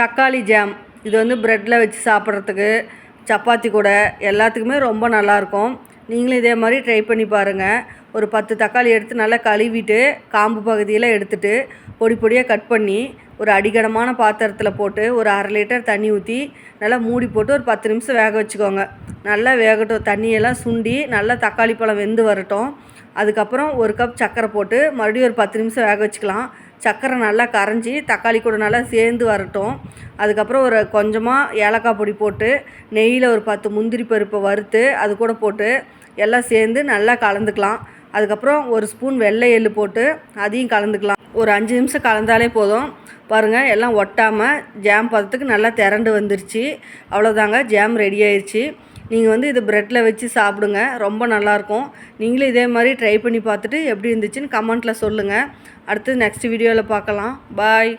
தக்காளி ஜாம் இது வந்து ப்ரெட்டில் வச்சு சாப்பிட்றதுக்கு சப்பாத்தி கூட எல்லாத்துக்குமே ரொம்ப நல்லாயிருக்கும். நீங்களும் இதே மாதிரி ட்ரை பண்ணி பாருங்கள் ஒரு பத்து தக்காளி எடுத்து நல்லா கழுவிட்டு காம்பு பகுதியில் எடுத்துட்டு பொடி பொடியாக கட் பண்ணி ஒரு அடிகடமான பாத்திரத்தில் போட்டு ஒரு அரை லிட்டர் தண்ணி ஊற்றி நல்லா மூடி போட்டு ஒரு பத்து நிமிஷம் வேக வச்சுக்கோங்க. நல்லா வேகட்டும். தண்ணியெல்லாம் சுண்டி நல்லா தக்காளி பழம் வெந்து வரட்டும். அதுக்கப்புறம் ஒரு கப் சர்க்கரை போட்டு மறுபடியும் ஒரு பத்து நிமிஷம் வேக வச்சுக்கலாம். சர்க்கரை நல்லா கரைஞ்சி தக்காளி கூட நல்லா சேர்ந்து வரட்டும். அதுக்கப்புறம் ஒரு கொஞ்சமாக ஏலக்காய் பொடி போட்டு நெய்யில் ஒரு பத்து முந்திரி பருப்பை வறுத்து அது கூட போட்டு எல்லாம் சேர்ந்து நல்லா கலந்துக்கலாம். அதுக்கப்புறம் ஒரு ஸ்பூன் வெள்ளை எள்ளு போட்டு அதையும் கலந்துக்கலாம். ஒரு அஞ்சு நிமிஷம் கலந்தாலே போதும். பாருங்கள் எல்லாம் ஒட்டாமல் ஜாம் பதத்துக்கு நல்லா திரண்டு வந்துருச்சு. அவ்வளோதாங்க ஜாம் ரெடி ஆயிடுச்சு நீங்கள் வந்து இது ப்ரெட்டில் வச்சு சாப்பிடுங்க. ரொம்ப நல்லாயிருக்கும். நீங்களும் இதே மாதிரி ட்ரை பண்ணி பார்த்துட்டு எப்படி இருந்துச்சுன்னு கமெண்ட்டில் சொல்லுங்கள் அடுத்து நெக்ஸ்ட் வீடியோவில் பார்க்கலாம். பாய்